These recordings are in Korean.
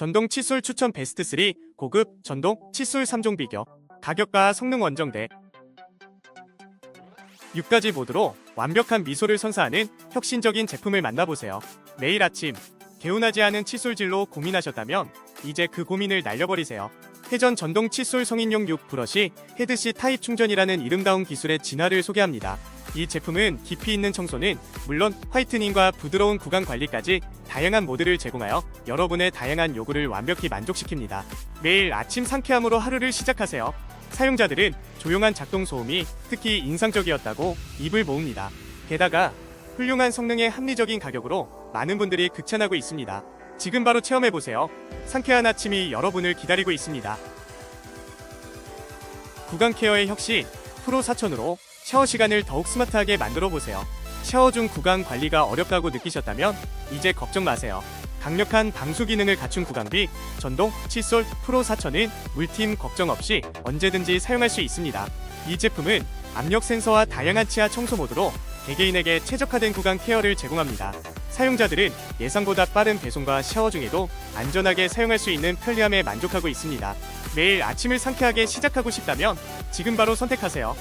전동 칫솔 추천 베스트 3 고급 전동 칫솔 3종 비교 가격과 성능 원정대 6가지 모드로 완벽한 미소를 선사하는 혁신적인 제품을 만나보세요. 매일 아침 개운하지 않은 칫솔질로 고민하셨다면 이제 그 고민을 날려버리세요. 회전 전동 칫솔 성인용 6 브러쉬 헤드시 타입 충전이라는 이름다운 기술의 진화를 소개합니다. 이 제품은 깊이 있는 청소는 물론 화이트닝과 부드러운 구강 관리까지 다양한 모드를 제공하여 여러분의 다양한 요구를 완벽히 만족시킵니다. 매일 아침 상쾌함으로 하루를 시작하세요. 사용자들은 조용한 작동 소음이 특히 인상적이었다고 입을 모읍니다. 게다가 훌륭한 성능의 합리적인 가격으로 많은 분들이 극찬하고 있습니다. 지금 바로 체험해보세요. 상쾌한 아침이 여러분을 기다리고 있습니다. 구강 케어의 혁신 프로 4000으로 샤워 시간을 더욱 스마트하게 만들어 보세요. 샤워 중 구강 관리가 어렵다고 느끼셨다면 이제 걱정 마세요. 강력한 방수 기능을 갖춘 구강비 전동 칫솔 프로 4000은 물팀 걱정 없이 언제든지 사용할 수 있습니다. 이 제품은 압력 센서와 다양한 치아 청소 모드로 개개인에게 최적화된 구강 케어를 제공합니다. 사용자들은 예상보다 빠른 배송과 샤워 중에도 안전하게 사용할 수 있는 편리함에 만족하고 있습니다. 매일 아침을 상쾌하게 시작하고 싶다면 지금 바로 선택하세요.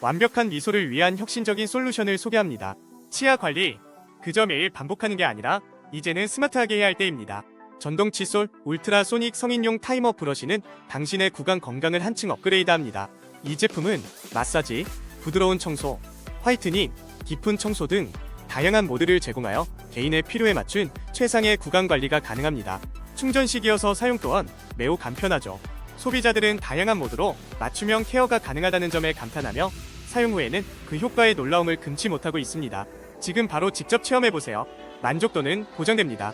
완벽한 미소를 위한 혁신적인 솔루션을 소개합니다. 치아 관리 그저 매일 반복하는 게 아니라 이제는 스마트하게 해야 할 때입니다. 전동 칫솔 울트라 소닉 성인용 타이머 브러쉬는 당신의 구강 건강을 한층 업그레이드합니다. 이 제품은 마사지, 부드러운 청소, 화이트닝, 깊은 청소 등 다양한 모드를 제공하여 개인의 필요에 맞춘 최상의 구강 관리가 가능합니다. 충전식이어서 사용 또한 매우 간편하죠. 소비자들은 다양한 모드로 맞춤형 케어가 가능하다는 점에 감탄하며 사용 후에는 그 효과의 놀라움을 금치 못하고 있습니다. 지금 바로 직접 체험해보세요. 만족도는 보장됩니다.